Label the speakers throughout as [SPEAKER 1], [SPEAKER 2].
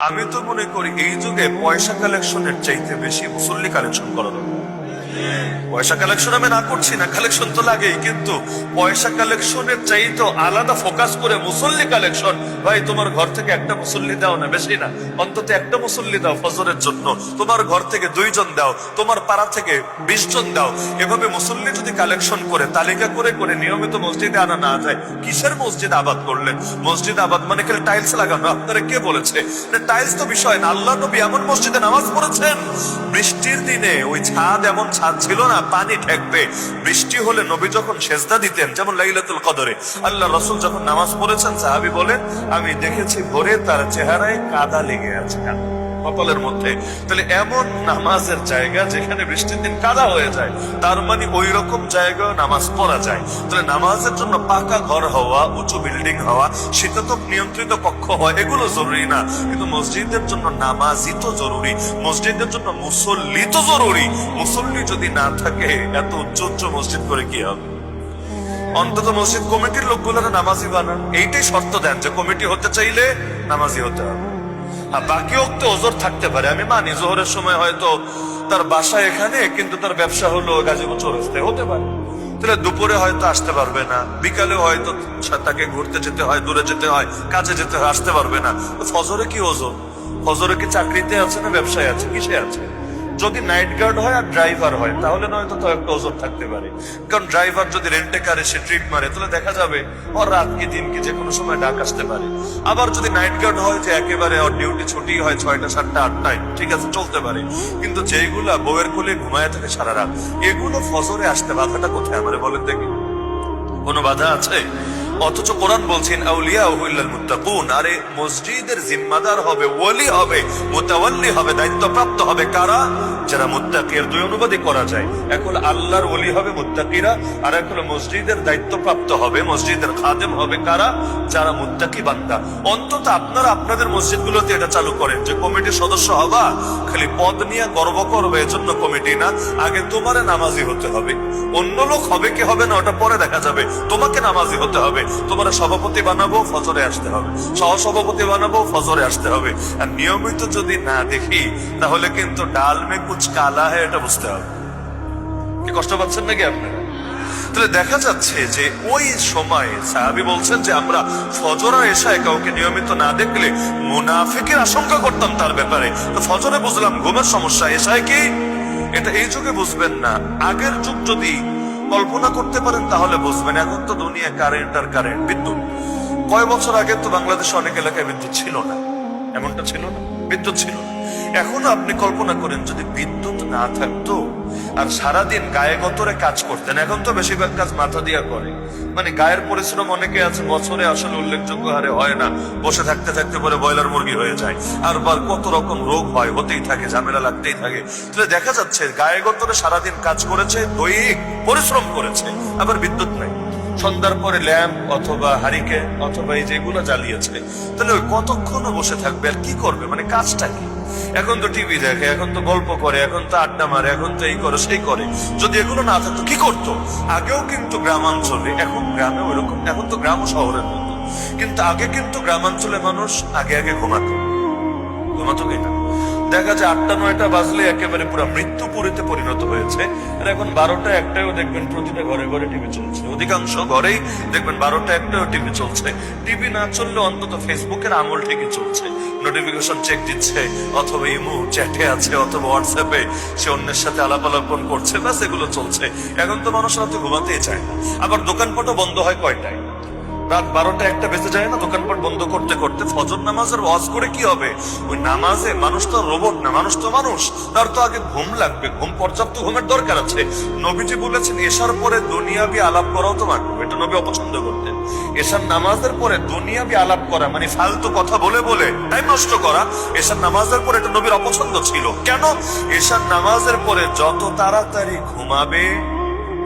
[SPEAKER 1] আমি তো মনে করি এই যুগে পয়সা কালেকশনের চাইতে বেশি মুসল্লি কালেকশন করা দরকার। পয়সা কালেকশন আমি না করছি না কালেকশন তো লাগেই, কিন্তু পয়সা কালেকশনের চাইতে আলাদা ফোকাস করে মুসল্লি কালেকশন ভাই, তোমার ঘর থেকে একটা মুসল্লি দাও না, বেশি না, অন্তত একটা মুসল্লি দাও ফজরের জন্য, তোমার ঘর থেকে দুইজন দাও, তোমার পাড়া থেকে বিশ জন দাও, এভাবে মুসল্লি যদি কালেকশন করে, তালিকা করে করে নিয়মিত মসজিদে আনা না যায়, কিসের মসজিদ আবাদ করলেন? মসজিদ আবাদ মানে খালি টাইলস লাগানো, আপনারা কে বলেছে? টাইলস তো বিষয় না, আল্লাহ নবী এমন মসজিদে নামাজ পড়েছেন, বৃষ্টির দিনে ওই ছাদ এমন ছাদ ছিল না, পানি ঠেকবে। বৃষ্টি হলে নবী যখন সেজদা দিতেন, যেমন লাইলাতুল কদরে, আল্লাহ রসুল যখন নামাজ পড়েছেন, সাহাবি বলেন, আমি দেখেছি ভোরে তার চেহারায় কাদা লেগে আছে কাদা কপালের মধ্যে। তাহলে এমন নামাজের জায়গা যেখানে বৃষ্টির দিন কাদা হয়ে যায়, তার মানে ওই রকম জায়গায় নামাজ পড়া যায়। তাহলে নামাজের জন্য পাকা ঘর হওয়া, উঁচু বিল্ডিং হওয়া, শীততাপ নিয়ন্ত্রিত কক্ষ হওয়া, এগুলো জরুরি না। কিন্তু মসজিদের জন্য নামাজই তো জরুরি। মসজিদের জন্য মুসল্লি তো জরুরি। মুসল্লি যদি না থাকে, এত উচ্চ উচ্চ মসজিদ করে কি হবে? অন্তত মসজিদ কমিটির লোকগুলোরা নামাজি বানান। এইটাই শর্ত দেন যে কমিটি হতে চাইলে নামাজি হতে হবে। আর বাকি অক্ত ওজোর থাকতে পারে। আমি মানি, জোহরের সময় হয়তো তার বাসা এখানে, কিন্তু তার ব্যবসা হলো গাজীপুর চৌরাস্তায়। হতে পারে। তাহলে দুপুরে হয়তো আসতে পারবে না। বিকালে হয়তো তাকে ঘুরতে যেতে হয়, দূরে যেতে হয়, কাজে যেতে হয়, আসতে পারবে না। ফজরে কি ওজন ফজরে কি চাকরিতে আছে না ব্যবসায় আছে? কিসে আছে? যদি নাইট গার্ড হয় আর ড্রাইভার হয়, তাহলে নয়তো তো একটা ওজন থাকতে পারে। কারণ ড্রাইভার যদি রেন্টে কারে, সে ট্রিপ মারে, তাহলে দেখা যাবে ওর রাত কি দিন কি যে কোনো সময় ডাক আসতে পারে। আবার যদি নাইট গার্ড হয় যে একেবারে ওর ডিউটি ছুটি হয় ছয়টা, সাতটা, আটটায়, ঠিক আছে, চলতে পারে। কিন্তু যেগুলা বউয়ের কোলে ঘুমায় থাকে সারা রাত, এগুলো ফজরে আসতে বাধাটা কোথায়? আমারে বলেন দেখি। কোনো বাধা আছে? অথচ কোরআন বলছেন, আউলিয়া মুত্তাকুন। আরে, মসজিদের জিম্মাদার হবে, ওলি হবে, মুতাওয়াল্লি হবে, দায়িত্বপ্রাপ্ত হবে কারা? যারা মুত্তাকির দুই অনুবাদই করা যায়। এক হলো আল্লাহর ওলি হবে মুত্তাকিরা, আর এক হলো মসজিদের দায়িত্বপ্রাপ্ত হবে, মসজিদের খাদেম হবে কারা? যারা মুত্তাকি বান্দা। অন্তত আপনারা আপনাদের মসজিদগুলোতে এটা চালু করেন যে কমিটির সদস্য হবা, খালি পদ নিয়ে গর্ব করবে, এজন্য কমিটি না। আগে তোমারে নামাজি হতে হবে। অন্য লোক হবে কি হবে না, ওটা পরে দেখা যাবে। তোমাকে নামাজি হতে হবে। তোমার সভাপতি বানাবো, ফজরে আসতে হবে। সহ সভাপতি বানাবো, ফজরে আসতে হবে। আর নিয়মিত যদি না দেখি, তাহলে কিন্তু ডাল মে কুচ কালা হয় এটা বুঝতে হবে। কি কষ্ট পাচ্ছেন নাকি আপনারা তাহলে দেখা যাচ্ছে যে ওই সময় সাহাবি বলছেন যে আমরা ফজর এশায় কাউকে নিয়মিত না দেখলে মুনাফিকের আশঙ্কা করতাম তার ব্যাপারে। তো ফজরে বুঝলাম, ঘুমের সমস্যা এশায় কি? এটা এই যুগে বুঝবেন না। আগের যুগ যদি কল্পনা করতে পারেন, তাহলে বুঝবেন এখন তো দুনিয়া কারেন্ট আর কারেন্ট বিদ্যুৎ। কয় বছর আগে তো বাংলাদেশে অনেক এলাকায় বিদ্যুৎ ছিল না। এমনটা ছিল না, বিদ্যুৎ ছিল না। এখনও আপনি কল্পনা করেন, যদি বিদ্যুৎ না থাকতো। আর সারাদিন গায়ে গতরে কাজ করতেন। এখন তো বেশিরভাগ কাজ মাথা দিয়া করে। মানে গায়ের পরিশ্রম অনেকে আছে, বছরে আসলে উল্লেখযোগ্য হারে হয় না। বসে থাকতে থাকতে পরে ব্রয়লার মুরগি হয়ে যায়। আর বার কত রকম রোগ হয়, হতেই থাকে, ঝামেলা লাগতেই থাকে। তাহলে দেখা যাচ্ছে, গায়ে গতরে সারাদিন কাজ করেছে, দৈহিক পরিশ্রম করেছে, আবার বিদ্যুৎ নাই। সন্ধ্যার পরে ল্যাম্প অথবা হারিকে অথবা এই যেগুলো জ্বালিয়েছে, তাহলে ওই কতক্ষণ বসে থাকবে আর কি করবে? মানে কাজটা কি? এখন তো টিভি দেখে, এখন তো গল্প করে, এখন তো আড্ডা মারে, এখন তো এই করে, সেই করে। যদি এগুলো না থাকতো, কি করতো? আগেও কিন্তু গ্রামাঞ্চলে, এখন গ্রামে ওইরকম, এখন তো গ্রাম শহরের মতো। কিন্তু আগে কিন্তু গ্রামাঞ্চলে মানুষ আগে আগে ঘুমাতো। ঘুমাতো কিনা? দেখা যায় আটটা, নয়টা বাজলে একেবারে পুরো মৃত্যুপুরীতে পরিণত হয়েছে। আর এখন বারোটা একটাও দেখবেন প্রতিটা ঘরে ঘরে টিভি চলছে। অধিকাংশ ঘরেই দেখবেন বারোটা একটাও টিভি চলছে। টিভি না চললে অন্তত ফেসবুকের আঙুল ঠিকই চলছে। নোটিফিকেশন চেক দিচ্ছে, অথবা ইমু, চ্যাটে আছে, অথবা হোয়াটসঅ্যাপে সে অন্যের সাথে আলাপ আলাপন করছে, ব্যাস এগুলো চলছে। এখন তো মানুষ রাতে ঘুমাতেই চায় না। আবার দোকানপাটও বন্ধ হয় কয়টায়? রাত বারোটা একটা বেজে যায় না, দোকানপাট বন্ধ করতে করতে ফজর নামাজের ওয়াজ করে কি হবে? ওই নামাজে মানুষ তো রোবট না, মানুষ তো মানুষ। তার তো আগে ঘুম লাগবে, ঘুম পর্যাপ্ত ঘুমের দরকার আছে। নবীজি বলেছেন এসার পরে দুনিয়াবি আলাপ করাও তো মানব এটা নবী অপছন্দ করতেন। এসার নামাজের পরে দুনিয়াবি আলাপ করা মানে ফালতু কথা বলে বলে, টাইম নষ্ট করা এসার নামাজের পরে এটা নবীর অপছন্দ ছিল। কেন? এসার নামাজের পরে যত তাড়াতাড়ি ঘুমাবে,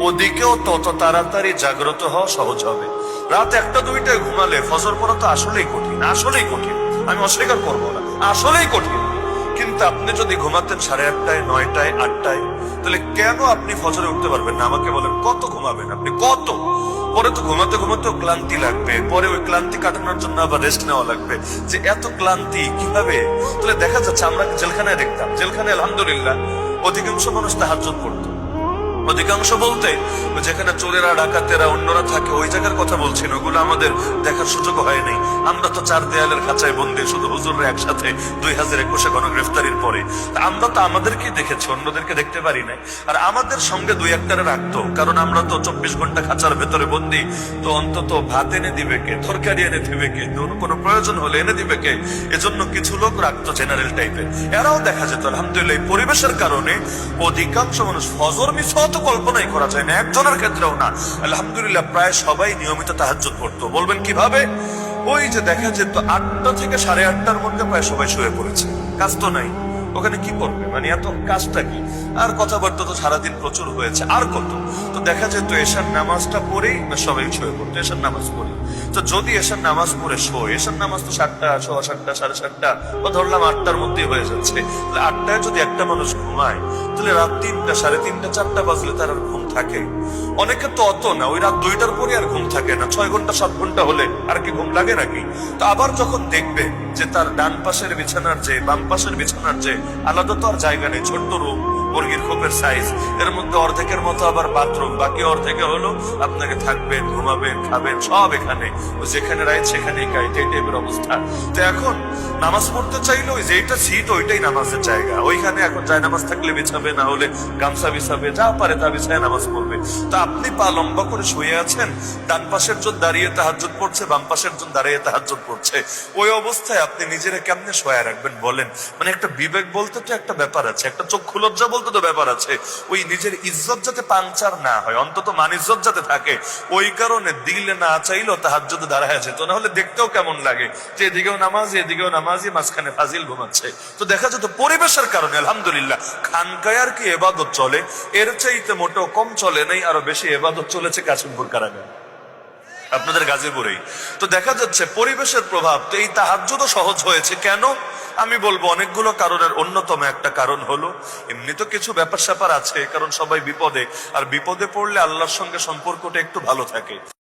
[SPEAKER 1] ওদিকেও তত তাড়াতাড়ি জাগ্রত হওয়া সহজ হবে। রাত একটা দুইটায় ঘুমালে ফজর পড়া তো আসলেই কঠিন আসলেই কঠিন। আমি অস্বীকার করব না, আসলেই কঠিন। কিন্তু আপনি যদি ঘুমাতেন সাড়ে আটটায়, নয়টায়, আটটায়, তাহলে কেন আপনি ফজরে উঠতে পারবেন না? আমাকে বলেন, কত ঘুমাবেন আপনি? কত? পরে তো ঘুমাতে ঘুমাতেও ক্লান্তি লাগবে, পরে ওই ক্লান্তি কাটানোর জন্য আবার রেস্ট নেওয়া লাগবে। যে এত ক্লান্তি, কীভাবে? তাহলে দেখা যাচ্ছে আমরা জেলখানায় দেখতাম জেলখানায় আলহামদুলিল্লাহ, অধিকাংশ মানুষ তাহাজ্জুদ পড়তো। অধিকাংশ বলতে, যেখানে চোরেরা, ডাকাতেরা, অন্যরা থাকে, ওই জায়গার কথা বলছি না। ওগুলো আমাদের দেখার সুযোগ হয়নি আমরা তো চার দেয়ালের খাঁচায় বন্দি, শুধু হুজুররা একসাথে দুই হাজার একুশে গণগ্রেফতারির পরে। আমরা তো আমাদেরকেই দেখেছি, অন্যদেরকে দেখতে পারি নাই। আর আমাদের সঙ্গে দুই একটারে রাখতো, কারণ আমরা তো চব্বিশ ঘণ্টা খাঁচার ভেতরে বন্দি। তো অন্তত ভাত এনে দিবে কে? তরকারি এনে দিবে কে? কোনো প্রয়োজন হলে এনে দিবে কে? এজন্য কিছু লোক রাখতো জেনারেল টাইপের এরাও দেখা যেত, আলহামদুলিল্লাহ পরিবেশের কারণে অধিকাংশ মানুষ ফজর মিস হওয়া তো কল্পনাই করা যায় না, একজনের ক্ষেত্রেও না। আলহামদুলিল্লাহ, প্রায় সবাই নিয়মিত তাহাজ্জুদ পড়তো। বলবেন কীভাবে? ওই যে দেখা যেত, আটটা থেকে সাড়ে আটটার মধ্যে প্রায় সবাই শুয়ে পড়েছে। কাজ তো নাই। ওখানে কি করবে মানে এত কাজটা কি? আর কথাবার্তা তো সারাদিন প্রচুর হয়েছে। আর কত? তো দেখা যেত, এশার নামাজটা পড়েই সবাই শুয়ে পড়তো, এশার নামাজ পড়ে। তো যদি এশার নামাজ পড়ে শো এশার নামাজ তো সাতটা, সোয়া সাতটা, সাড়ে সাতটা, বা ধরলাম আটটার মধ্যেই হয়ে যাচ্ছে, তাহলে আটটায় যদি একটা মানুষ ঘুমায়। তাহলে রাত তিনটা, সাড়ে তিনটা, চারটা বাজলে তার আর ঘুম থাকে। তো অত না, ওই রাত দুইটার পরে আর ঘুম থাকে না। ছয় ঘণ্টা, সাত ঘণ্টা হলে আর কি ঘুম লাগে নাকি? তো আবার যখন দেখবে যে তার ডান পাশের বিছানার যে, বাম পাশের বিছানার যে, আলাদা তো আর জায়গা নেই, ছোট্ট রুম মুরগির খোপের সাইজ এর মধ্যে অর্ধেকের মতো আবার বাথরুম বাকি অর্ধেকে হলো আপনাকে থাকবেন, ঘুমাবেন, খাবেন, সব এখানে। যেখানে এই টাইপের অবস্থা। তো এখন নামাজ পড়তে চাইলে ওই যেটা সিট ওইটাই নামাজের জায়গা। ওইখানে এখন যায় নামাজ থাকলে বিছাবে, না হলে গামছা বিছাবে, যা পারে তা বিছায় নামাজ পড়বে। তা আপনি পা লম্বা করে শুয়ে আছেন, ডান পাশের জন দাঁড়িয়ে তাহাজ্জুদ পড়ছে, বাম পাশের জন দাঁড়িয়ে তাহাজ্জুদ পড়ছে। ওই অবস্থায় আপনি নিজেরা কেমনে শোয়া রাখবেন বলেন? মানে একটা বিবেক বলতে তো একটা ব্যাপার আছে, একটা চক্ষু লজ্জা বলতে তো ব্যাপার আছে। ওই নিজের ইজ্জত যাতে পাংচার না হয়, অন্তত মান ইজ্জত যাতে থাকে, ওই কারণে দিলে না চাইলেও তাহাজ্জুদ দাঁড়ায় যেত। না হলে দেখতেও কেমন লাগে যে এদিকেও নামাজ, এদিকেও নামাজি। মাঝখানে ফাজিল ঘুমাচ্ছে। তো দেখা যেত পরিবেশের কারণে, আলহামদুলিল্লাহ খানকায়ার কি এবাদত চলে। এর চাইতে মোটেও কম চলে নাই, আরও বেশি এবাদত চলেছে কাশিমপুর কারাগার। আপনাদের গাজীপুরেই। তো দেখা যাচ্ছে পরিবেশের প্রভাব, তো এই তাহাজ্য সহজ হয়েছে। কেন? আমি বলব, অনেকগুলো কারণের অন্যতম একটা কারণ হলো, এমনি তো কিছু ব্যাপার স্যাপার আছে, কারণ সবাই বিপদে। আর বিপদে পড়লে আল্লাহর সঙ্গে সম্পর্কটা একটু ভালো থাকে।